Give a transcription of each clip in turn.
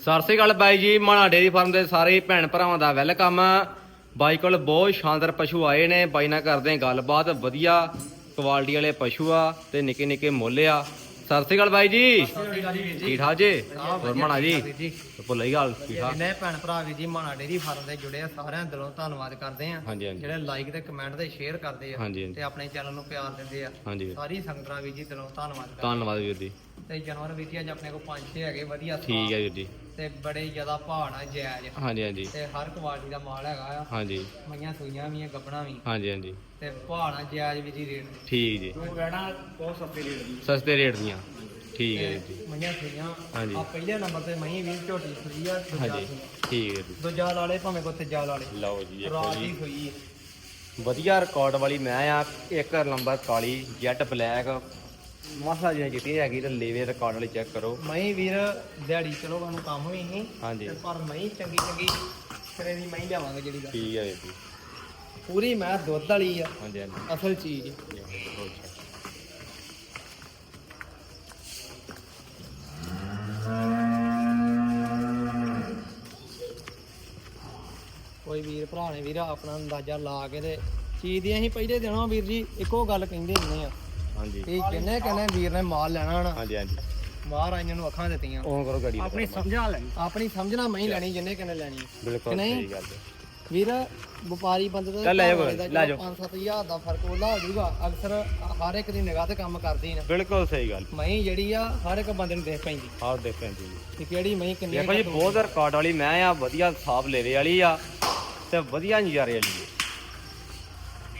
ਸਤਿ ਸ੍ਰੀ ਅਕਾਲ ਬਾਈ ਜੀ ਮਾਣਾ dairy farm ਦੇ ਸਾਰੇ ਭੈਣ ਭਰਾਵਾਂ ਦਾ ਵੈਲਕਮ। ਬਾਈ ਕੋਲ ਬਹੁਤ ਸ਼ਾਨਦਾਰ ਪਸ਼ੂ ਆਏ ਨੇ ਬਾਈ ਨਾਲ ਕਰਦੇ ਹਾਂ ਗੱਲਬਾਤ ਵਧੀਆ ਕੁਆਲਿਟੀ ਵਾਲੇ ਪਸ਼ੂ ਆ ਤੇ ਨਿੱਕੇ ਨਿੱਕੇ ਮੁੱਲ ਆ। ਸਤਿ ਸ੍ਰੀ ਅਕਾਲ ਬਾਈ ਜੀ। ਠੀਕ ਠਾਕ ਜੀ? ਹੋਰ ਮਾਣਾ ਜੀ? ਭੁੱਲ ਹੀ ਗੱਲ ਠੀਕ ਠਾਕ। ਜਿੰਨੇ ਭੈਣ ਭਰਾ ਵੀ ਜੀ ਮਾਣਾ ਡੇਰੀ ਫਾਰਮ ਦੇ ਜੁੜੇ ਆ ਸਾਰਿਆਂ ਦਿਲੋਂ ਧੰਨਵਾਦ ਕਰਦੇ ਆ ਜਿਹੜੇ ਲਾਈਕ ਤੇ ਕਮੈਂਟ ਤੇ ਸ਼ੇਅਰ ਕਰਦੇ ਆ ਤੇ ਆਪਣੇ ਚੈਨਲ ਨੂੰ ਪਿਆਰ ਦਿੰਦੇ ਆ। ਸਾਰੀ ਸੰਗਤਾਂ ਵੀ ਜੀ ਦਿਲੋਂ ਧੰਨਵਾਦ ਧੰਨਵਾਦ ਵੀਰ ਜੀ। ਤੇ ਜਾਨਵਰ ਵੀ ਜੀ ਅੱਜ ਆਪਣੇ ਕੋਲ ਪੰਜ ਛੇ ਹੈਗੇ ਵਧੀਆ ਠੀਕ ਹੈ ਵੀਰ ਜੀ। ਤੇ ਬੜੇ ਜ਼ਿਆਦਾ ਭਾਣਾ ਜਾਇਜ਼ ਹਾਂਜੀ ਹਾਂਜੀ। ਤੇ ਹਰ ਕੁਆਲਿਟੀ ਦਾ ਮਾਲ ਹੈਗਾ ਆ। ਹਾਂਜੀ। ਮਈਆਂ ਸੂਈਆਂ ਵੀ ਆ ਗੱਬਣਾ ਵੀ। ਹਾਂਜੀ ਹਾਂਜੀ। ਤੇ ਭਾਣਾ ਜਾਇਜ਼ ਵੀ ਜੀ ਰੇਟ। ਠੀਕ ਜੀ। ਉਹ ਰਹਿਣਾ ਬਹੁਤ ਸਸਤੀ ਰੇਟ ਦੀ ਸਸਤੇ ਰੇਟ ਦੀਆਂ। ਠੀਕ ਹੈ ਜੀ। ਮਈਆਂ ਸੂਈਆਂ ਹਾਂਜੀ। ਆ ਪਹਿਲੇ ਨੰਬਰ ਤੇ ਮਈ ਵੀ ਝੋਟੀ ਸੂਈ ਆ ਹਾਂਜੀ। ਠੀਕ ਹੈ ਜੀ। ਦੂਜਾ ਲਾਲੇ ਭਾਵੇਂ ਕੋ ਤੀਜਾ ਲਾਲੇ ਲਓ ਜੀ ਰਾਤ ਦੀ ਸੂਈ ਹੈ ਵਧੀਆ ਰਿਕਾਰਡ ਵਾਲੀ ਮੈਂ ਆ ਇੱਕ ਨੰਬਰ ਕਾਲੀ ਜੈਟ ਬਲੈਕ ਮਸਾ ਜਿਹੀ ਜਿੱਤੀ ਹੈਗੀ ਤੇ ਲੇਵੇ ਰਿਕਾਰਡ ਵਾਲੀ ਚੈੱਕ ਕਰੋ। ਮਈ ਵੀਰ ਦਿਹਾੜੀ ਚਲੋ ਸਾਨੂੰ ਕੰਮ ਵੀ ਨਹੀਂ ਹਾਂਜੀ। ਤੇ ਪਰ ਮਈ ਚੰਗੀ ਚੰਗੀ ਸਿਰੇ ਦੀ ਮਈ ਲਿਆਵਾਂਗੇ ਜਿਹੜੀ ਦਾ ਠੀਕ ਹੈ ਵੀਰ ਜੀ ਪੂਰੀ ਮੈਂ ਦੁੱਧ ਵਾਲੀ ਆ ਹਾਂਜੀ ਹਾਂਜੀ। ਅਸਲ ਚੀਜ਼। ਬਹੁਤ ਅੱਛਾ। ਕੋਈ ਵੀਰ ਭਰਾ ਨੇ ਵੀਰ ਆਪਣਾ ਅੰਦਾਜ਼ਾ ਲਾ ਕੇ ਤੇ ਚੀਜ਼ ਦੀ ਅਸੀਂ ਪਹਿਲੇ ਦਿਨੋਂ ਵੀਰ ਜੀ ਇੱਕੋ ਗੱਲ ਕਹਿੰਦੇ ਹੁੰਦੇ ਆ। ਹਾਂਜੀ। ਕਿ ਜਿੰਨੇ ਕਹਿੰਦੇ ਵੀਰ ਨੇ ਮਾਲ ਲੈਣਾ ਨਾ ਹਾਂਜੀ ਹਾਂਜੀ। ਮਹਾਰਾਜ ਨੂੰ ਅੱਖਾਂ ਦਿੱਤੀਆਂ। ਉਹ ਕਰੋ ਗਾੜੀ ਆਪਣੀ ਸਮਝਾ ਲੈਣੀ। ਆਪਣੀ ਸਮਝਣਾ ਮੈਂ ਹੀ ਲੈਣੀ ਜਿੰਨੇ ਕਹਿੰਦੇ ਲੈਣੀ। ਬਿਲਕੁਲ? ਸਹੀ ਗੱਲ ਹੈ। ਵੀਰ ਵਪਾਰੀ ਬੰਦੇ ਦਾ ਲੈ ਜਾਓ, ਭਾਵੇਂ ਦਾ ਲੈ ਜਾਓ। 5-7000 ਦਾ ਫ਼ਰਕ ਉਹਦਾ ਹੋ ਜਾਊਗਾ। ਅਕਸਰ ਹਰ ਇੱਕ ਦੀ ਨਿਗਾਹ ਤੇ ਕੰਮ ਕਰਦੀ ਨਾ। ਬਿਲਕੁਲ ਸਹੀ ਗੱਲ। ਮਹੀਂ ਜਿਹੜੀ ਆ ਹਰ ਇੱਕ ਬੰਦੇ ਨੂੰ ਦੇਖ ਪੈਂਦੀ। ਆਹ ਦੇਖੋ ਜੀ ਕਿ ਕਿਹੜੀ ਮਹੀਂ ਕਿੰਨੀ ਦੇਖੋ ਜੀ ਬਹੁਤ ਰਿਕਾਰਡ ਵਾਲੀ ਮੈਂ ਆ ਵਧੀਆ ਸਾਫ਼ ਲੇਵੇ ਵਾਲੀ ਆ ਤੇ ਵਧੀਆ ਨਜ਼ਾਰੇ ਵਾਲੀ ਹੈ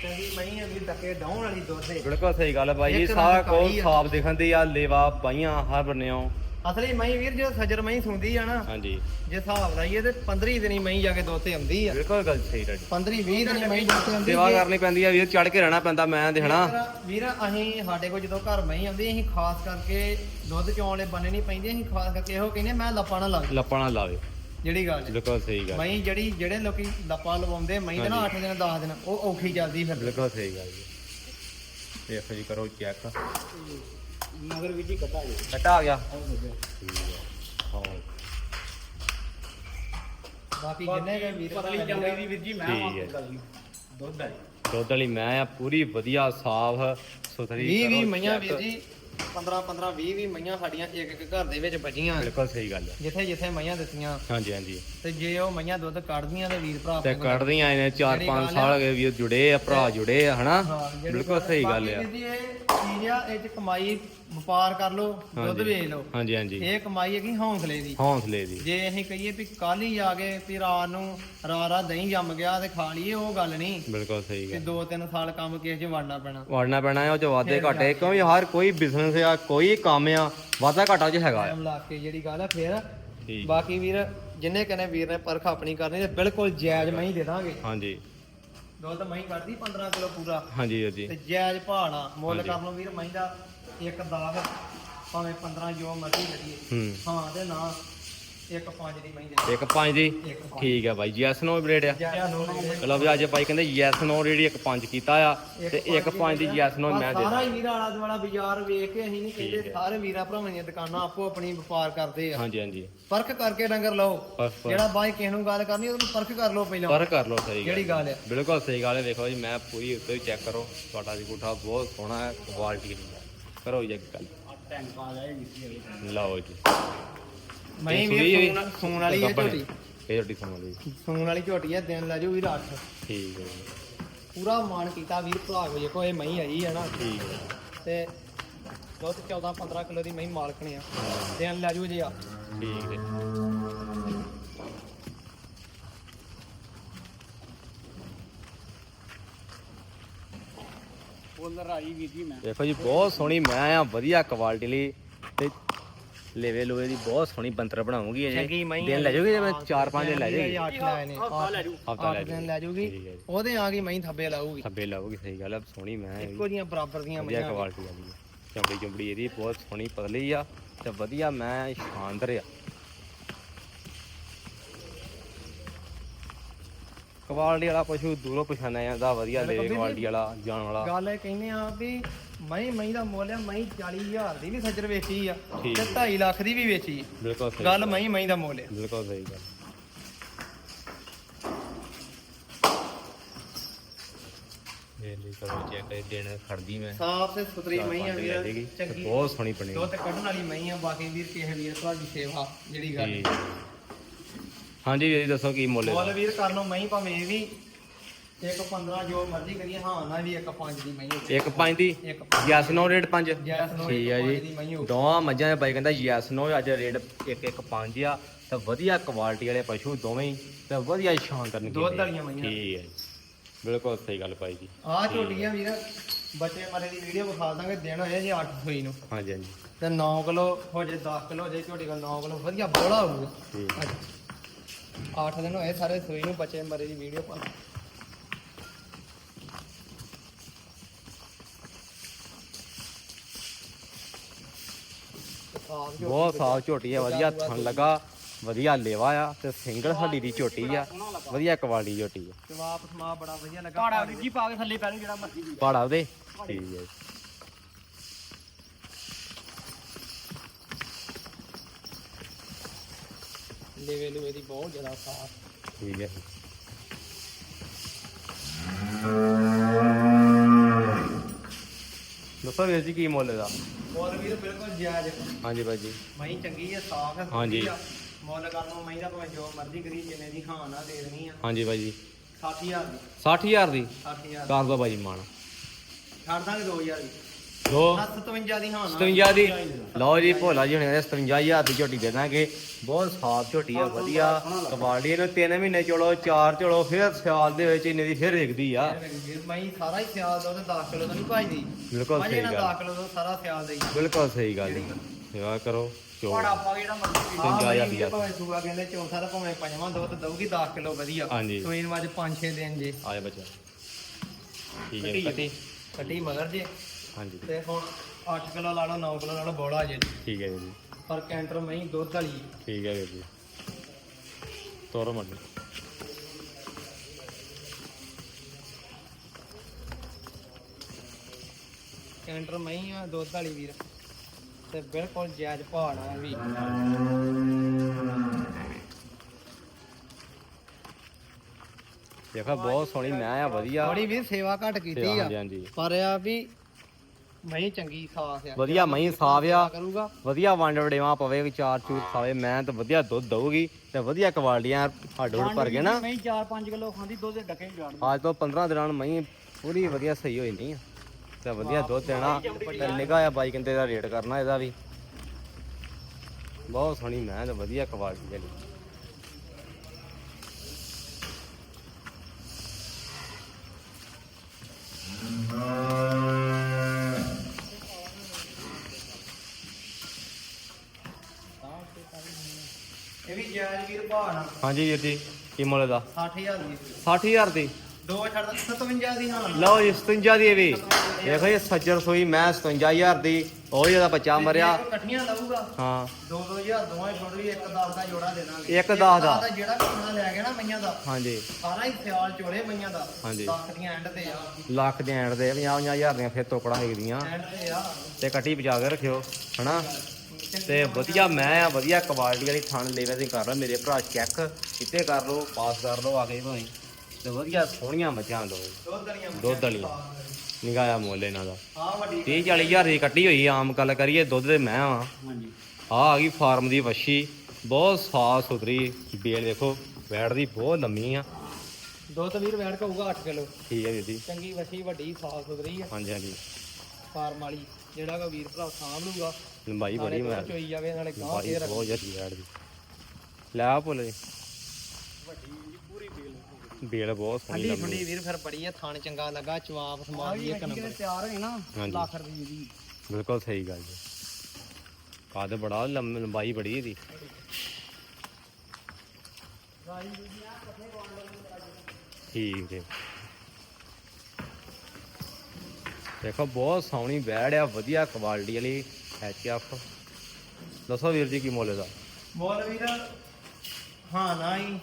ਚੰਗੀ ਮਹੀਂ ਆ ਵੀ ਧੱਕੇ ਡਾਉਣ ਵਾਲੀ ਦੁੱਧ ਦੇ ਬਿਲਕੁਲ ਸਹੀ ਗੱਲ ਹੈ ਬਾਈ ਜੀ ਇੱਕ ਸਾਰਾ ਰੰਗ ਕੋਲ ਕਾਲੀ ਆ। ਸਾਫ਼ ਲੇਵਾ ਬਾਈਆਂ ਹਰ ਬੰਨਿਓ। ਅਸਲੀ ਮਹੀਂ ਵੀਰ ਜੋ ਸਜਰ ਮਹੀਂ ਸੁੰਦੀ ਆ ਨਾ ਹਾਂਜੀ। ਜੇ ਹਿਸਾਬ ਲਾਈਏ ਤੇ 15 ਦਿਨੀ ਮਹੀਂ ਜਾ ਕੇ ਦੁੱਧ ਤੇ ਆਉਂਦੀ ਆ। ਬਿਲਕੁਲ ਗੱਲ ਸਹੀ ਤੁਹਾਡੀ। 15 20 ਦਿਨੀ ਮਹੀਂ ਦੁੱਧ ਤੇ ਆਉਂਦੀ ਸੇਵਾ ਕਰਨੀ ਪੈਂਦੀ ਆ ਵੀਰ ਚੜ ਕੇ ਰਹਿਣਾ ਪੈਂਦਾ ਮੈਂ ਦੇਖਣਾ ਵੀਰ ਅਸੀਂ ਸਾਡੇ ਕੋਲ ਜਦੋਂ ਘਰ ਮਹੀਂ ਆਉਂਦੀ ਅਸੀਂ ਖਾਸ ਕਰਕੇ ਦੁੱਧ ਚੋਣ ਵਾਲੇ ਬੰਨੇ ਨਹੀਂ ਪੈਂਦੇ ਅਸੀਂ ਖਾਸ ਕਰਕੇ ਇਹੋ ਕਹਿੰਦੇ ਮੈਂ ਲੱਪਾ ਨਾ ਲਾਵੇ। ਲੱਪਾ ਨਾ ਲਾਵੇ। ਜਿਹੜੀ ਗੱਲ ਹੈ ਬਿਲਕੁਲ ਸਹੀ ਗੱਲ। ਮਹੀਂ ਜਿਹੜੀ ਜਿਹੜੇ ਲੋਕੀ ਲੱਪਾ ਲਵਾਉਂਦੇ ਮਹੀਂ ਦੇ ਨਾ 8 ਦਿਨ 10 ਦਿਨ ਉਹ ਔਖੀ ਚੱਲਦੀ ਫਿਰ। ਬਿਲਕੁਲ ਸਹੀ ਗੱਲ ਜੀ। ਦੇਖੋ ਜੀ ਕਰੋ ਚੈੱਕ ਮਗਰ ਵੀ ਜੀ ਕੱਟਾ ਜੀ ਕੱਟਾ ਆ ਗਿਆ। ਠੀਕ ਹੈ ਹਾਂ ਬਾਕੀ ਜਿੰਨੇ ਕੇ ਵੀਰ ਪਤਲੀ ਚਮੜੀ ਦੀ ਵੀਰ ਜੀ ਠੀਕ ਹੈ। ਦੁੱਧ ਹੈ ਦੁੱਧ ਵਾਲੀ ਮੈਂ ਆ ਪੂਰੀ ਵਧੀਆ ਸਾਫ਼ ਸੁਥਰੀ 20 20 ਕਰੋ ਮਈਆਂ check। ਵੀਰ ਜੀ 15 15 20 20 ਮਈਆਂ ਸਾਡੀਆਂ ਇੱਕ ਇੱਕ ਘਰ ਦੇ ਵਿੱਚ ਬਚੀਆਂ। ਬਿਲਕੁਲ ਸਹੀ ਗੱਲ ਹੈ ਜਿੱਥੇ ਜਿੱਥੇ ਮਈਆਂ ਦਿੱਤੀਆਂ। ਹਾਂਜੀ ਹਾਂਜੀ। ਤੇ ਜੇ ਉਹ ਮਈਆਂ ਦੁੱਧ ਕੱਢਦੀਆਂ ਤੇ ਵੀਰ ਭਰਾ ਤੇ ਆਪਣੇ ਕੋਲ- ਕੱਢਦੀਆਂ ਨੇ 4-5 ਸਾਲ ਹੋ ਗਏ ਵੀ ਜੁੜੇ ਆ ਭਰਾ ਜੁੜੇ ਆ ਹਨਾ? ਹਾਂ, ਜਿਹੜੀ ਬਿਲਕੁਲ ਸਹੀ ਗੱਲ ਬਾਕੀ ਆ। ਵੀਰ ਜੀ ਇਹ ਚੀਜ਼ ਆ ਇਹ ਚ ਕਮਾਈ ਵਪਾਰ ਕਰ ਲਓ ਦੁੱਧ ਹਾਂਜੀ। ਵੇਚ ਲਓ। ਹਾਂਜੀ ਹਾਂਜੀ। ਇਹ ਕਮਾਈ ਹੈਗੀ ਹੌਸਲੇ ਦੀ। ਹੌਸਲੇ ਦੀ। ਜੇ ਅਸੀਂ ਕਹੀਏ ਵੀ ਕੱਲ ਹੀ ਆ ਗਏ ਵੀ ਰਾਤ ਨੂੰ ਰਾਤ ਰਾਤ ਦਹੀਂ ਜੰਮ ਗਿਆ ਤੇ ਖਾ ਲਈਏ ਉਹ ਗੱਲ ਨਹੀਂ। ਬਿਲਕੁਲ ਸਹੀ ਕਿ ਗੱਲ। ਦੋ ਤਿੰਨ ਸਾਲ ਕੰਮ ਕਿਸੇ 'ਚ ਵੜਨਾ ਪੈਣਾ। ਵੜਨਾ ਪੈਣਾ ਹੈ ਉਹ ਚ ਵਾਧੇ ਘਾਟੇ ਕਿਉਂਕਿ ਹਰ ਕੋਈ ਬਿਜ਼ਨਸ ਆ ਕੋਈ ਕੰਮ ਆ ਵਾਧਾ ਘਾਟਾ ਚ ਹੈਗਾ ਆ। ਟਾਈਮ ਲਾ ਕੇ ਜਿਹੜੀ ਗੱਲ ਆ ਫੇਰ ਬਾਕੀ ਵੀਰ ਜਿੰਨੇ ਕਹਿੰਦੇ ਵੀਰ ਨੇ ਪਰਖ ਆਪਣੀ ਕਰਨੀ ਤੇ ਬਿਲਕੁਲ ਜਾਇਜ਼ ਮੈਂ ਹੀ ਦੇ ਦਾਂਗੇ। ਹਾਂਜੀ। ਦੁੱਧ ਮੈਂ ਹੀ ਕਰਦੀ 15 ਕਿਲੋ ਪੂਰਾ। ਹਾਂਜੀ ਵੀਰ ਜੀ ਤੇ ਜਾਇਜ਼ ਭਾਣਾ ਮੁੱਲ ਹਾਂਜੀ। ਕਰ ਲਓ ਵੀਰ ਮੈਂ ਦਾ ਇੱਕ 10 ਭਾਵੇਂ 15 ਜੋ ਮਰਜ਼ੀ ਹੂੰ। ਹਾਂ ਤੇ ਨਾ ਇੱਕ 5 ਦੀ ਮੈਂ ਦੇ ਇੱਕ ਪੰਜ ਦੀ? ਇੱਕ ਪੰਜ। ਠੀਕ ਆ ਬਾਈ ਯੈਸ ਨੋ ਰੇਟ ਆ। ਚਲੋ ਵੀ ਅੱਜ ਬਾਈ ਕਹਿੰਦੇ ਯੈਸ ਨੋ ਰੇਟ ਇੱਕ ਪੰਜ ਕੀਤਾ ਆ ਤੇ ਇੱਕ ਪੰਜ ਦੀ ਯੈਸ ਨੋ ਮੈਂ ਦੇ ਸਾਰਾ ਹੀ ਵੀਰ ਆਲਾ ਦੁਆਲਾ ਬਾਜ਼ਾਰ ਵੇਖ ਕੇ ਅਸੀਂ ਨਹੀਂ ਕਹਿੰਦੇ ਸਾਰੇ ਵੀਰਾਂ ਭਰਾਵਾਂ ਦੀਆਂ ਦੁਕਾਨਾਂ ਆਪੋ ਆਪਣੀ ਵਪਾਰ ਕਰਦੇ ਆ। ਹਾਂਜੀ ਹਾਂਜੀ। ਪਰਖ ਕਰਕੇ ਡੰਗਰ ਲਓ। ਬਸ ਬਸ। ਜਿਹੜਾ ਬਾਈ ਕਿਸੇ ਨੂੰ ਗੱਲ ਕਰਨੀ ਉਹਨੂੰ ਪਰਖ ਕਰ ਲਓ ਪਹਿਲਾਂ। ਪਰ ਕਰ ਲਓ ਸਹੀ ਜਿਹੜੀ ਗੱਲ ਹੈ ਬਿਲਕੁਲ ਸਹੀ ਗੱਲ ਹੈ ਵੇਖੋ ਜੀ ਮੈਂ ਪੂਰੀ ਉੱਤੇ ਵੀ ਚੈੱਕ ਕਰੋ ਤੁਹਾਡਾ ਜੀ ਗੁੱਠਾ ਬਹੁਤ ਸੋਹਣਾ ਹੈ ਕੁਆਲਿਟੀ ਦੀ ਹੈ। ਕਰੋ ਜੀ ਗੱਲ। ਲਓ ਜੀ। ਮੈਂ ਇਹ ਵੀ ਸੂਈ ਹੋਈ? ਸੂਣ ਸੂਣ ਵਾਲੀ ਹੈ ਝੋਟੀ। ਇਹ ਝੋਟੀ ਸੁਣ ਲਈ ਸੂਣ ਵਾਲੀ ਝੋਟੀ ਹੈ ਦਿਨ ਲੈ ਜਾਓ ਵੀਰ 8 ਠੀਕ ਹੈ ਪੂਰਾ ਮਾਨ ਕੀਤਾ ਵੀਰ ਭਰਾ ਕੋ ਜੇ ਕੋਈ ਮਹੀਂ ਆਈ ਹੈ ਨਾ। ਠੀਕ ਹੈ ਤੇ ਦੁੱਧ 14 15 ਕਿਲੋ ਦੀ ਮਹੀਂ ਮਾਲਕਣੀ ਆ। ਦਿਨ ਲੈ ਜਾਓ ਜੇ ਆ। ਠੀਕ ਹੈ ਫੁੱਲ ਰਾਈ ਵੀਰ ਜੀ ਮੈਂ। ਦੇਖੋ ਜੀ ਬਹੁਤ ਸੋਹਣੀ ਮੈਂ ਆ ਵਧੀਆ ਕੁਆਲਿਟੀ ਲਈ। ਤੇ ਲੇਵੇ ਲੋਵੇ ਦੀ ਬਹੁਤ ਸੋਹਣੀ ਬੰਤਰ ਬਣਾਉਂਗੀ ਇਹ ਚੰਗੀ ਮਹੀਂ ਦਿਨ ਲੈ ਜਾਓਗੇ ਜਿਵੇਂ 4-5 ਦਿਨ ਲੈ ਜਾਏਗੀ 8 ਲੈ ਨੇ ਹਫਤਾ ਲੈ ਜੂ। ਹਫਤਾ ਲੈ ਦਿਨ ਲੈ ਜੂਗੀ। ਠੀਕ ਹੈ ਜੀ। ਉਹਦੇ ਆ ਗਈ ਮਹੀਂ ਥੱਬੇ ਲਾਊਗੀ। ਥੱਬੇ ਲਾਓਗੇ ਸਹੀ ਗੱਲ ਹੈ ਸੋਹਣੀ ਮੈਂ ਹੈ ਇੱਕੋ ਜੀਆਂ ਬਰਾਬਰ ਦੀਆਂ ਵਧੀਆ ਮਈਆਂ ਕੁਆਲਿਟੀ ਵਾਲੀ ਹੈ ਚਮੜੀ ਚਮੜੀ ਇਹਦੀ ਬਹੁਤ ਸੋਹਣੀ ਪਤਲੀ ਆ ਤੇ ਵਧੀਆ ਮੈਂ ਸ਼ਾਨਦਾਰ ਆ। ਕੁਆਲਿਟੀ ਵਾਲਾ ਪਸ਼ੂ ਦੂਰੋਂ ਪਛਾਣਿਆ ਜਾਂਦਾ ਵਧੀਆ ਲੈ ਕੁਆਲਿਟੀ ਵਾਲਾ ਜਾਣ ਵਾਲਾ। ਗੱਲ ਇਹ ਕਹਿੰਦੇ ਆ ਵੀ ਮਹੀਂ ਮਹੀਂ ਦਾ ਮੁੱਲ ਆ ਮਹੀਂ 40000 ਦੀ ਵੀ ਸੱਜਰ ਵੇਚੀ ਆ ਠੀਕ। ਤੇ 2.5 ਲੱਖ ਦੀ ਵੀ ਵੇਚੀ ਬਿਲਕੁਲ ਸਹੀ ਗੱਲ ਮਹੀਂ ਮਹੀਂ ਦਾ ਮੁੱਲ ਆ। ਬਿਲਕੁਲ ਸਹੀ ਗੱਲ। ਇਹ ਲਈ ਕਰੋ ਚੈੱਕ ਇਹ ਦਿਨ ਖੜਦੀ ਮੈਂ। ਸਾਫ਼ ਤੇ ਸੁਥਰੀ ਮਹੀਂ ਆ ਵੀਰ ਚੰਗੀ ਬਹੁਤ ਸੋਹਣੀ ਬਣੀ ਦੁੱਧ ਕੱਢਣ ਵਾਲੀ ਮਹੀਂ ਆ ਬਾਕੀ ਵੀਰ ਕਿਸੇ ਵੀਰ ਤੁਹਾਡੀ ਸੇਵਾ ਜਿਹੜੀ ਗੱਲ ਜੀ ਹਾਂਜੀ ਵੀਰ ਜੀ ਦੱਸੋ ਕੀ ਮੁੱਲ ਮੁੱਲ ਵੀਰ ਕਰ ਲਓ ਮਹੀਂ ਭਾਵੇਂ ਇਹ ਵੀ ਇੱਕ 15 ਜੋ ਮਰਜ਼ੀ ਕਰੀਏ ਹਾਂ ਨਾ ਵੀ ਇੱਕ 5 ਦੀ ਮਹੀਂ ਹੋਵੇ ਇੱਕ ਪੰਜ ਦੀ? ਇੱਕ yes no rate 5 Yes, no, ਠੀਕ ਇੱਕ ਹੈ ਪੰਜ ਜੀ ਦੀ ਮਹੀਂ ਹੋਊ। ਦੋਵਾਂ ਮੱਝਾਂ ਦੇ ਬਾਈ ਕਹਿੰਦਾ ਯੈਸ ਨੋ ਅੱਜ ਰੇਟ ਇੱਕ ਇੱਕ 5 ਆ। ਤੇ ਵਧੀਆ ਕੁਆਲਿਟੀ ਵਾਲੇ ਪਸ਼ੂ ਦੋਵੇਂ ਹੀ ਤੇ ਵਧੀਆ ਸ਼ਾਨ ਕਰਨ ਦੁੱਧ ਵਾਲੀਆਂ ਮੱਝਾਂ। ਠੀਕ ਹੈ ਜੀ। ਬਿਲਕੁਲ ਸਹੀ ਗੱਲ ਪਾਈ ਜੀ। ਆਹ ਝੋਟੀਆਂ ਵੀਰ ਬੱਚੇ ਮਾਰੇ ਦੀ ਵੀਡੀਓ ਵਿਖਾ ਦਾਂਗੇ ਦਿਨ ਹੋਏ ਜੀ 8 ਹੋਈ ਨੂੰ। ਹਾਂਜੀ ਹਾਂਜੀ। ਤੇ 9 ਕਿਲੋ ਹੋ ਜੇ 10 ਕਿਲੋ ਹੋ ਜੇ ਝੋਟੀ ਕੋਲ 9 ਕਿਲੋ ਵਧੀਆ ਬੋਲਾ ਹੋਊਗਾ। ਠੀਕ 8 ਦਿਨ ਹੋਏ ਸਾਰੇ ਸੂਈ ਨੂੰ ਬੱਚੇ ਮਾਰੇ ਦੀ ਵੀਡੀਓ ਪਾ। ਬਹੁਤ ਸਾਫ਼ ਝੋਟੀ ਆ ਵਧੀਆ ਥਣ ਲੱਗਾ ਵਧੀਆ ਲੇਵਾ ਆ ਤੇ ਸਿੰਗਲ ਹੱਡੀ ਦੀ ਝੋਟੀ ਆ ਵਧੀਆ ਕੁਆਲਿਟੀ ਝੋਟੀ ਆ। ਜਵਾਬ ਸਮਾ ਬੜਾ ਵਧੀਆ ਲੱਗਾ। ਪਾੜਾ ਜੀ ਪਾ ਕੇ ਥੱਲੇ ਪੈਣ ਜਿਹੜਾ ਮਰਜ਼ੀ। ਪਾੜਾ ਉਹਦੇ। ਠੀਕ ਹੈ ਲੇਵੇ ਲੂਵੇ ਦੀ ਬਹੁਤ ਜ਼ਿਆਦਾ ਸਾਫ਼। ਠੀਕ ਹੈ। ਦੱਸੋ ਵੀਰ ਜੀ ਕੀ ਮੁੱਲ ਇਹਦਾ? ਮੁੱਲ ਵੀਰ ਬਿਲਕੁਲ ਜਾਇਜ਼ ਹਾਂਜੀ ਬਾਈ ਜੀ। ਮਹੀਂ ਚੰਗੀ ਹੈ ਸਾਫ਼ ਹੈ ਹਾਂਜੀ। ਮੁੱਲ ਕਰਨ ਨੂੰ ਮਹੀਂ ਦਾ ਭਾਵੇਂ ਜੋ ਮਰਜ਼ੀ ਕਰੀ ਜਿੰਨੇ ਦੀ ਹਾਂ ਨਾ ਦੇ ਦੇਣੀ ਆ। ਹਾਂਜੀ ਬਾਈ ਜੀ। 60000 ਦੀ। 60000 ਦੀ? 60000 ਕਰ ਦੋ ਜੀ ਮਾਣ। ਛੱਡ ਦਾਂਗੇ 2000 ਦੀ। ਦੋ 57 ਦੀ ਹਾਂ ਨਾ 57 ਦੀ। ਲਓ ਜੀ ਭੋਲਾ ਜੀ ਹੁਣੇ 57000 ਦੀ ਝੋਟੀ ਦੇ ਦਾਂਗੇ ਬਹੁਤ ਸਾਫ਼ ਝੋਟੀ ਆ ਵਧੀਆ। ਕੁਆਲਿਟੀ ਇਹਨੂੰ 3 ਮਹੀਨੇ ਚਲੋ 4 ਚਲੋ ਫਿਰ ਸਿਆਲ ਦੇ ਵਿੱਚ ਇਹਨੇ ਦੀ ਫਿਰ ਵੇਖਦੀ ਆ। ਮਹੀਂ ਸਾਰਾ ਹੀ ਸਿਆਲ ਦਾ ਉਹਦੇ 10 ਕਿਲੋ ਤਾਂ ਨਹੀਂ ਭਾਜਦੀ। ਬਿਲਕੁਲ ਸਹੀ ਗੱਲ। 10 ਕਿਲੋ ਦਾ ਸਾਰਾ ਸਿਆਲ ਦਾ ਹੀ ਬਿਲਕੁਲ ਸਹੀ ਗੱਲ ਜੀ। ਸੇਵਾ ਕਰੋ ਚੋ ਪਾੜਾ ਪਾ ਜਿਹੜਾ ਮਰਜ਼ੀ ਪੰਜਾਹ ਦੀ ਆ। ਭਾਵੇਂ ਸੂਆ ਕਹਿੰਦੇ ਚੌਥਾ ਤਾਂ ਭਾਵੇਂ ਪੰਜਵਾਂ ਦੁੱਧ ਦਊਗੀ 10 ਕਿਲੋ ਵਧੀਆ। ਹਾਂਜੀ। ਸੂਈ ਨੂੰ ਅੱਜ 5-6 ਦਿਨ ਜੇ। ਆਏ ਬੱਚਾ। ਠੀਕ ਹੈ। ਕੱਟੀ ਕੱਟੀ ਮਗਰ ਜੇ। ਹਾਂਜੀ। ਤੇ ਹੁਣ 8 ਕਿਲੋ ਲਾ ਲਓ 9 ਕਿਲੋ ਲਾ ਲਓ ਬੋਲਾ ਜੇ। ਠੀਕ ਹੈ ਜੀ। ਪਰ ਕੈਂਟਰ ਮਹੀਂ ਦੁੱਧ ਵਾਲੀ ਠੀਕ ਹੈ ਵੀਰ ਜੀ। ਤੋਰੋ ਮੰਡੀ ਕੈਂਟਰ ਮਹੀਂ ਆ ਦੁੱਧ ਵਾਲੀ ਵੀਰ। ਤੇ ਬਿਲਕੁਲ ਜਾਇਜ਼ ਨਾਲ ਵੀ। ਦੇਖੋ ਬਹੁਤ ਸੋਹਣੀ ਮੈਂ ਆ ਵਧੀਆ। ਥੋੜੀ ਵੀ ਸੇਵਾ ਘੱਟ ਕੀਤੀ ਆ। ਹਾਂਜੀ ਹਾਂਜੀ। ਪਰ ਆ ਵੀ ਮਹੀਂ ਚੰਗੀ ਖਾਸ ਆ। ਵਧੀਆ ਮਹੀਂ ਸਾਫ਼ ਆ। ਕਰੂਗਾ। ਵਧੀਆ ਵੰਡ ਵਡੇਵਾ ਪਵੇ ਵੀ ਚਾਰ ਚੂਰ ਖਾਵੇ ਮੈਂ ਤਾਂ ਵਧੀਆ ਦੁੱਧ ਦਊਗੀ ਤੇ ਵਧੀਆ ਕੁਆਲਟੀਆਂ ਹੱਡ ਹੁੱਡ ਭਰ ਕੇ ਨਾ। ਮਹੀਂ 4-5 ਕਿਲੋ ਖਾਂਦੀ ਦੁੱਧ ਦੇ ਡੱਕੇ ਜਾਣ ਅੱਜ ਤੋਂ 15 ਦਿਨਾਂ ਨੂੰ ਮਹੀਂ ਪੂਰੀ ਵਧੀਆ ਸਹੀ ਹੋਈ ਨਹੀਂ ਤੇ ਵਧੀਆ ਦੁੱਧ ਦੇਣਾ। ਤੇ ਨਿਗਾਹ ਆ ਬਾਈ ਦਾ ਰੇਟ ਕਰਨਾ ਇਹਦਾ ਵੀ। ਬਹੁਤ ਸੋਹਣੀ ਮੈਂ ਤੇ ਵਧੀਆ ਕੁਆਲਿਟੀ ਵਾਲੀ ਇਹ ਵੀ ਨਾਲ। ਹਾਂਜੀ ਵੀਰ ਜੀ ਕੀ ਮੁੱਲ ਦਾ। 60000 ਦੀ। 60000 ਦੀ? ਦੋ ਛੱਡ 57 ਦੀ ਹਾਂ ਲਓ ਜੀ 57 ਦੀ ਇਹ ਵੀ। ਦੇਖੋ ਇਹ ਸੱਜਰ ਸੋਈ ਮੈਂ 57000 ਦੀ ਉਹ ਜਿਹਦਾ ਬੱਚਾ ਮਰਿਆ। ਇਕੱਠੀਆਂ ਲਊਗਾ। ਹਾਂ। 2-2000 ਦੋਵਾਂ ਛੋੜ ਵੀ ਇੱਕ 10 ਦਾ ਜੋੜਾ ਦੇ ਦਾਂਗੇ ਇੱਕ ਦਸ ਦਾ। ਜਿਹੜਾ ਕਿੰਨਾ ਲੈ ਗਿਆ ਨਾ ਮਈਆਂ ਦਾ। ਹਾਂਜੀ। ਸਾਰਾ ਹੀ ਸਿਆਲ ਚੋਲੇ ਮਈਆਂ ਦਾ। ਹਾਂਜੀ। ਲੱਖ ਦੀਆਂ ਐਂਡ ਤੇ ਆ। ਲੱਖ ਦੇ ਐਂਡ ਦੇ 50000 ਦੀਆਂ ਫਿਰ ਤੋਕੜਾ ਹੈਗਦੀਆਂ ਐਂਡ ਤੇ ਆ। ਤੇ ਕੱਟੀ ਬਚਾ ਕੇ ਰੱਖਿਓ ਹਨਾ? ਤੇ ਵਧੀਆ ਮੈਂ ਆ ਵਧੀਆ ਕੁਆਲਿਟੀ ਵਾਲੀ ਥਣ ਲੈਵੇ ਤੇ ਕਰ ਲਓ ਮੇਰੇ ਭਰਾ ਚੈੱਕ ਕਿਤੇ ਕਰ ਲਓ ਪਾਸ ਕਰ ਲਓ ਆ ਕੇ ਭਾਵੇਂ ਤੇ ਵਧੀਆ ਸੋਹਣੀਆਂ ਮੱਝਾਂ ਦੋ। ਦੁੱਧ ਵਾਲੀਆਂ। ਨਿਗਾਇਆ ਮੁੱਲ ਇਹਨਾਂ ਦਾ। ਆ ਵੱਡੀ 30 40000 ਦੀ ਕੱਟੀ ਹੋਈ ਆਮ ਗੱਲ ਕਰੀਏ ਦੁੱਧ ਦੇ ਮੈਂ ਆ। ਹਾਂਜੀ। ਆ ਆ ਗਈ ਫਾਰਮ ਦੀ ਵੱਛੀ। ਬਹੁਤ ਸਾਫ਼ ਸੁਥਰੀ ਬੇਲ ਦੇਖੋ ਬੈੜ ਦੀ ਬਹੁਤ ਲੰਮੀ ਆ। ਦੁੱਧ ਵੀਰ ਬੈਠ ਕੇ ਹੋਊਗਾ 8 ਕਿਲੋ। ਠੀਕ ਹੈ ਦੀਦੀ। ਚੰਗੀ ਵਸੀ ਵੱਡੀ ਸਾਫ਼ ਸੁਥਰੀ ਆ। ਹਾਂਜੀ ਹਾਂਜੀ। ਫਾਰਮ ਵਾਲੀ ਜਿਹੜਾ ਕੋ ਵੀਰ ਭਰਾ ਸਾਂਭ ਲੂਗਾ। ਲੰਬਾਈ ਬੜੀ ਮੈਂ। ਚੋਈ ਜਾਵੇ ਨਾਲੇ ਗਾਂ ਲੰਬਾਈ ਫੇਰ ਬਹੁਤ ਜ਼ਿਆਦੀ ਬੈੜ ਦੀ। ਲੈ ਆ ਭੁੱਲ ਜੀ। ਬੇਲ ਬਹੁਤ ਸੋਹਣੀ ਲੰਮੀ ਠੰਡੀ ਵੀਰ ਫਿਰ ਬੜੀ ਆ ਥਾਣ ਚੰਗਾ ਲੱਗਾ ਚਵਾਪ ਸਮਾਨ ਦੀ ਇੱਕ ਨੰਬਰ ਤਿਆਰ ਹੋਈ ਨਾ ਲੱਖ ਰੁਪਏ ਦੀ। ਬਿਲਕੁਲ ਸਹੀ ਗੱਲ ਜੀ। ਕੱਦ ਬੜਾ ਲੰਮ ਲੰਬਾਈ ਬੜੀ ਇਹਦੀ। ਠੀਕ ਜੀ ਦੇਖੋ ਬਹੁਤ ਸੋਹਣੀ ਬੈੜ ਆ ਵਧੀਆ ਕੁਆਲਿਟੀ ਵਾਲੀ। ਐਚ ਐਫ ਦੱਸੋ ਵੀਰ ਜੀ ਕੀ ਮੁੱਲ ਦਾ ਮੋਲ ਵੀਰ ਹਾਂ ਨਾ ਹੀ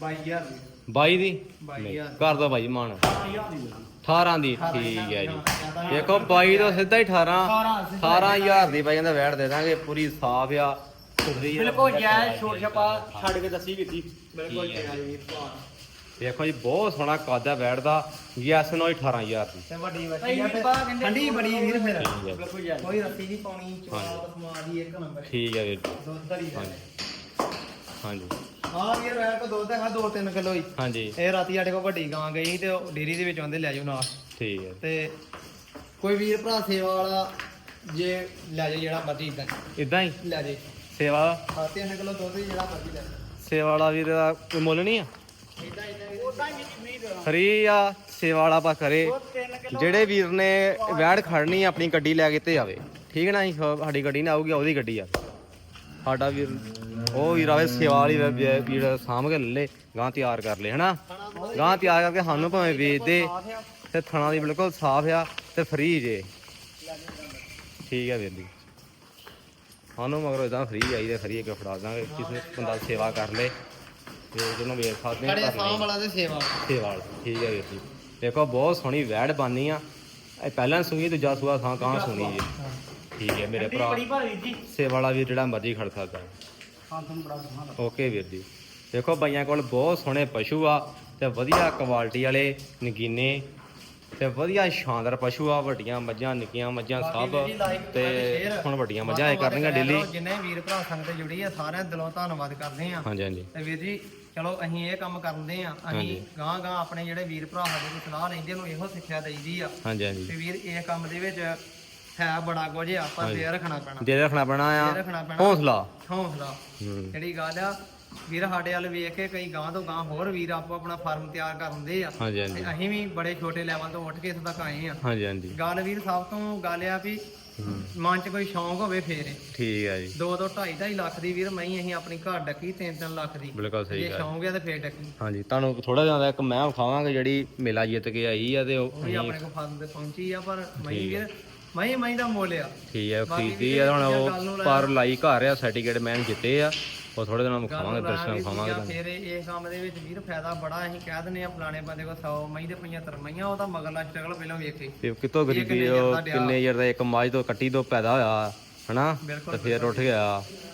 22000 ਦੀ। 22 ਦੀ? ਨਹੀਂ, ਹਜ਼ਾਰ। ਕਰ ਦੋ ਭਾਈ ਮਾਨ। 28000 ਦੀ 18 ਦੀ ਠੀਕ ਹੈ ਜੀ। ਦੇਖੋ ਬਾਈ ਤੋਂ ਸਿੱਧਾ ਹੀ 18 18000 ਦੀ ਬਾਈ ਕਹਿੰਦਾ ਵੈਟ ਦੇ ਦਾਂਗੇ ਪੂਰੀ ਸਾਫ਼ ਆ ਸੁਥਰੀ ਆ। ਬਿਲਕੁਲ ਜੈ ਛੋਟ ਛਪਾ ਛੱਡ ਕੇ ਦੱਸੀ ਕੀਤੀ ਬਿਲਕੁਲ ਠੀਕ ਹੈ। ਜੈ ਵੀਰ ਦੇਖੋ ਜੀ ਬਹੁਤ ਸੋਹਣਾ ਕੱਦ ਆ ਵੈਟ ਦਾ ਯੈਸ ਨੋ 18000 ਦੀ। ਤੇ ਵੱਡੀ ਵੱਡੀ ਆ ਫਿਰ। ਠੰਡੀ ਬੜੀ ਵੀਰ ਫਿਰ। ਠੀਕ ਹੈ। ਬਿਲਕੁਲ ਜੈ। ਕੋਈ ਰੱਸੀ ਨਹੀਂ ਪਾਉਣੀ ਚਵਾਲ ਸਮਾ ਦੀ ਇੱਕ ਨੰਬਰ। ਠੀਕ ਹੈ ਵੀਰ ਜੀ। ਦੁੱਧ ਧਰੀ ਦਾ ਹਾਂਜੀ। ਹਾਂ ਵੀਰ ਵੈਰ ਕੋ ਦੁੱਧ ਹੈਗਾ 2-3 ਕਿਲੋ ਹੀ। ਹਾਂਜੀ। ਇਹ ਰਾਤੀ ਸਾਡੇ ਕੋਲ ਵੱਡੀ ਗਾਂ ਗਈ ਤੇ ਉਹ ਡੇਰੀ ਦੇ ਵਿੱਚ ਆਉਂਦੇ ਲੈ ਜਾਓ ਨਾਲ। ਠੀਕ ਹੈ। ਤੇ ਕੋਈ ਵੀਰ ਭਰਾ ਸੇਵਾ ਵਾਲਾ ਜੇ ਲੈ ਜਾ ਜਿਹੜਾ ਮਰਜ਼ੀ ਇਦਾਂ ਇਦਾਂ ਹੀ? ਲੈ ਜੇ ਸੇਵਾ ਹਾਂ 3 ਕਿਲੋ ਦੁੱਧ ਹੀ ਜਿਹੜਾ ਮਰਜ਼ੀ ਲੈ ਸੇਵਾ ਵਾਲਾ ਵੀਰ ਦਾ ਕੋਈ ਮੁੱਲ ਨਹੀਂ ਆ? ਇਦਾਂ ਫਰੀ ਆ, ਸੇਵਾ ਵਾਲਾ ਬਸ ਕਰੇ। ਜਿਹੜੇ ਵੀਰ ਨੇ ਵੈੜ ਖੜਨੀ ਆਪਣੀ ਗੱਡੀ ਲੈ ਕੇ ਤੇ ਆਵੇ ਠੀਕ ਹੈ ਨਾ ਜੀ ਸਾਡੀ ਗੱਡੀ ਨਾ ਆਊਗੀ, ਉਹਦੀ ਗੱਡੀ ਆ। ਸਾਡਾ ਵੀਰ, ਉਹ ਵੀਰ ਆਵੇ, ਸੇਵਾ ਵਾਲੀ ਵੀਰ ਸਾਂਭ ਕੇ ਲੈ ਲੇ ਗਾਂ ਤਿਆਰ ਕਰ ਲੇ, ਹਨਾ? ਗਾਂ ਤਿਆਰ ਕਰਕੇ ਸਾਨੂੰ ਭਾਵੇਂ ਵੇਚ ਦੇ, ਤੇ ਥਣਾ ਦੀ ਬਿਲਕੁਲ ਸਾਫ਼ ਆ, ਤੇ ਫਰੀ ਜੇ। ਠੀਕ ਹੈ ਵੀਰ ਜੀ। ਸਾਨੂੰ ਮਗਰੋਂ ਇਦਾਂ ਫਰੀ ਆਈ ਫਰੀ ਇੱਕ ਫੜਾ ਦਾਂਗੇ, ਕਿਸੇ ਬੰਦਾ ਸੇਵਾ ਕਰ ਲੇ। ਤੇ ਜਿਹਨੂੰ ਵੇਚ ਸਕਦੇ ਆ ਸਾਂਭ ਲਈ ਵਾਲਾ ਤੇ ਸੇਵਾ। ਸੇਵਾ ਵਾਲਾ ਠੀਕ ਹੈ ਵੀਰ ਜੀ। ਦੇਖੋ ਬਹੁਤ ਸੋਹਣੀ ਵੈੜ ਬਾਨੀ ਆ। ਇਹ ਪਹਿਲਾਂ ਸੂਈ ਦੂਜਾ ਸੂਆ ਥਾਂ ਕਾਂ ਸੁਣੀ ਜੀ। ਠੀਕ ਹੈ ਮੇਰੇ ਭਰਾ। ਬੜੀ ਭਾਰੀ ਜੀ। ਸੇਵਾ ਵਾਲਾ ਵੀ ਜਿਹੜਾ ਮਰਜ਼ੀ ਖੜ ਸਕਦਾ। ਹਾਂ ਤੁਹਾਨੂੰ ਬੜਾ ਸੋਹਣਾ ਓਕੇ ਵੀਰ ਜੀ। ਦੇਖੋ ਬਾਈਆਂ ਕੋਲ ਬਹੁਤ ਸੋਹਣੇ ਪਸ਼ੂ ਆ ਤੇ ਵਧੀਆ ਕੁਆਲਿਟੀ ਵਾਲੇ ਨਗੀਨੇ ਤੇ ਵਧੀਆ ਸ਼ਾਨਦਾਰ ਪਸ਼ੂ ਆ। ਵੱਡੀਆਂ ਮੱਝਾਂ ਨਿੱਕੀਆਂ ਮੱਝਾਂ ਸਭ। ਜੀ ਤੇ ਹੁਣ ਵੱਡੀਆਂ ਮੱਝਾਂ ਇਹ ਕਰਨਗੀਆਂ ਕਰਿਆ ਡੇਲੀ ਜਿੰਨੇ ਵੀਰ ਭਰਾ ਸੰਗਤ ਜੁੜੀ ਆ ਸਾਰਿਆਂ ਦਿਲੋਂ ਧੰਨਵਾਦ ਕਰਦੇ ਆ। ਹਾਂਜੀ ਹਾਂਜੀ। ਤੇ ਵੀਰ ਜੀ ਚਲੋ ਅਸੀਂ ਇਹ ਕੰਮ ਕਰਦੇ ਆ ਅਸੀਂ। ਗਾਂ ਗਾਂ ਆਪਣੇ ਜਿਹੜੇ ਵੀਰ ਭਰਾ ਸਾਡੇ ਕੋਲ ਸਲਾਹ ਲੈਂਦੇ ਨੂੰ ਇਹੋ ਸਿੱਖਿਆ ਦੇਈਦੀ ਆ ਹਾਂਜੀ ਹਾਂਜੀ। ਤੇ ਵੀਰ ਇਹ ਕੰਮ ਦੇ ਵਿੱਚ ਹੈ ਬੜਾ ਕੁਝ ਆ ਪਰ ਦੇ ਰੱਖਣਾ ਪੈਣਾ। ਦੇ ਰੱਖਣਾ ਪੈਣਾ ਆ। ਹੌਸਲਾ। ਹੌਸਲਾ। ਜਿਹੜੀ ਗੱਲ ਆ ਵੀਰ ਸਾਡੇ ਵੱਲ ਵੇਖ ਕੇ ਕਈ ਗਾਂ ਤੋਂ ਗਾਂ ਹੋਰ ਵੀਰ ਆਪੋ ਆਪਣਾ ਫਾਰਮ ਤਿਆਰ ਕਰਨ ਆ। ਤੇ ਅਸੀਂ ਵੀ ਬੜੇ ਛੋਟੇ ਲੈਵਲ ਤੋਂ ਉੱਠ ਕੇ ਇੱਥੇ ਤੱਕ ਆਏ ਆ। ਹਾਂਜੀ ਹਾਂਜੀ। ਗੱਲ ਵੀਰ ਸਭ ਤੋਂ ਗੱਲ ਆ ਵੀ ਮਨ 'ਚ ਕੋਈ ਸ਼ੌਂਕ ਹੋਵੇ ਫੇਰ। ਏ। ਠੀਕ ਹੈ ਜੀ। ਦੋ ਦੋ ਢਾਈ ਢਾਈ ਲੱਖ ਦੀ ਵੀਰ ਮੈਂ ਅਸੀਂ ਆਪਣੀ ਘਰ ਡੱਕੀ 3-3 ਲੱਖ ਦੀ। ਬਿਲਕੁਲ ਸਹੀ ਜੇ ਗੱਲ। ਸ਼ੌਂਕ ਆ ਤੇ ਫੇਰ ਡੱਕੀ। ਹਾਂਜੀ ਤੁਹਾਨੂੰ ਥੋੜਾ ਜਿਹਾ ਇੱਕ ਮੈਂ ਵਿਖਾਵਾਂਗੇ ਜਿਹੜੀ ਮੇਲਾ ਜਿੱਤ ਕੇ ਆਈ ਆ ਤੇ ਉਹ ਉਹ ਵੀ ਆਪਣੇ ਕੋਲ ਫਾਰਮ ਤੇ ਪਹੁੰਚੀ ਆ ਪਰ ਮੈਂ ਵੀਰ ਮੈਂ ਮੈਂ ਦਾ ਮੁੱਲ ਆ। ਠੀਕ ਹੈ ਬਾਕੀ ਖਰੀਦੀ ਵੀ ਆ ਹੁਣ ਉਹ ਪਰ ਲਾਈ ਘਰ ਆ ਸਰਟੀਫਿਕੇਟ ਮੈਨ ਜਿੱਤੇ ਆ। ਉਹ ਥੋੜੇ ਦਿਨਾਂ ਨੂੰ ਕਰਾਂ ਦਰਸ਼ਨ ਦੂਜਾ ਤੁਹਾਨੂੰ। ਫੇਰ ਇਹ ਕੰਮ ਦੇ ਵਿੱਚ ਵੀਰ ਫਾਇਦਾ ਬੜਾ ਅਸੀਂ ਕਹਿ ਦਿੰਦੇ ਆ ਫਲਾਣੇ ਬੰਦੇ ਕੋਲ 100 ਮਈ ਦੇ 75 ਮਈਆਂ ਉਹਦਾ ਮਗਰਲਾ ਸਟਰਗਲ ਪਹਿਲਾਂ ਵੇਖੇ। ਤੇ ਕਿਤੋਂ ਗਰੀਬੀ ਉਹ? ਕਿੰਨੇ ਯਾਰ ਦਾ ਇੱਕ ਮੱਝ ਤੋਂ ਕੱਟੀ ਤੋਂ ਪੈਦਾ ਹੋਇਆ ਹਨਾ? ਤੇ ਫੇਰ ਉੱਠ ਗਿਆ।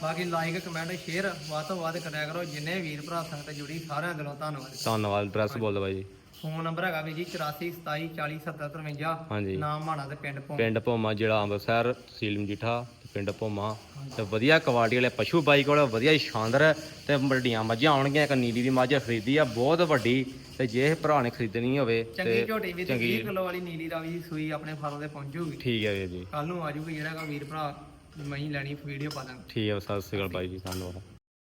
ਬਾਕੀ ਲਾਈਕ ਕਮੈਂਟ ਸ਼ੇਅਰ ਵੱਧ ਤੋਂ ਵੱਧ ਕਰਿਆ ਕਰੋ। ਜਿੰਨੇ ਵੀਰ ਭਰਾ ਸੰਗਤ ਜੁੜੀ ਸਾਰਿਆਂ ਦਿਲੋਂ ਧੰਨਵਾਦ। ਧੰਨਵਾਦ ਡਰੈਸ ਬੋਲ ਬਾਈ। ਜੀ ਫੋਨ ਨੰਬਰ ਹੈਗਾ ਵੀ ਜੀ 84 27 40 70 53 ਹਾਂਜੀ। ਨਾਮ ਮਾਣਾ ਤੇ ਪਿੰਡ ਪੌਂ ਪਿੰਡ ਭੋਮਾ ਜਿਹੜਾ ਅੰਮ੍ਰਿਤਸਰ ਤਹਿਸੀਲ ਮਜੀਠਾ ਤੇ ਪਿੰਡ ਭੋਮਾ। ਤੇ ਵਧੀਆ ਕੁਆਲਿਟੀ ਵਾਲੇ ਪਸ਼ੂ ਬਾਈ ਕੋਲ ਵਧੀਆ ਹੀ ਸ਼ਾਨਦਾਰ ਤੇ ਵੱਡੀਆਂ ਮੱਝਾਂ ਆਉਣਗੀਆਂ ਇੱਕ ਨੀਲੀ ਦੀ ਮੱਝ ਖਰੀਦੀ ਆ ਬਹੁਤ ਵੱਡੀ। ਤੇ ਜੇ ਇਹ ਭਰਾ ਨੇ ਖਰੀਦਣੀ ਹੋਵੇ ਚੰਗੀ ਝੋਟੀ ਵੀ 30 ਕਿਲੋ ਵਾਲੀ ਨੀਲੀ ਦੀ ਸੂਈ ਆਪਣੇ ਫਾਰਮ ਤੇ ਪਹੁੰਚੂਗੀ ਠੀਕ ਹੈ ਵੀਰ ਜੀ। ਕੱਲ ਨੂੰ ਆਜੂਗੀ ਜਿਹੜਾ ਕੋ ਵੀਰ ਭਰਾ ਮਹੀਂ ਲੈਣੀ ਵੀਡੀਓ ਪਾ ਦਾਂਗੇ। ਠੀਕ ਹੈ ਸਤਿ ਸ਼੍ਰੀ ਅਕਾਲ ਬਾਈ ਜੀ ਧੰਨਵਾਦ।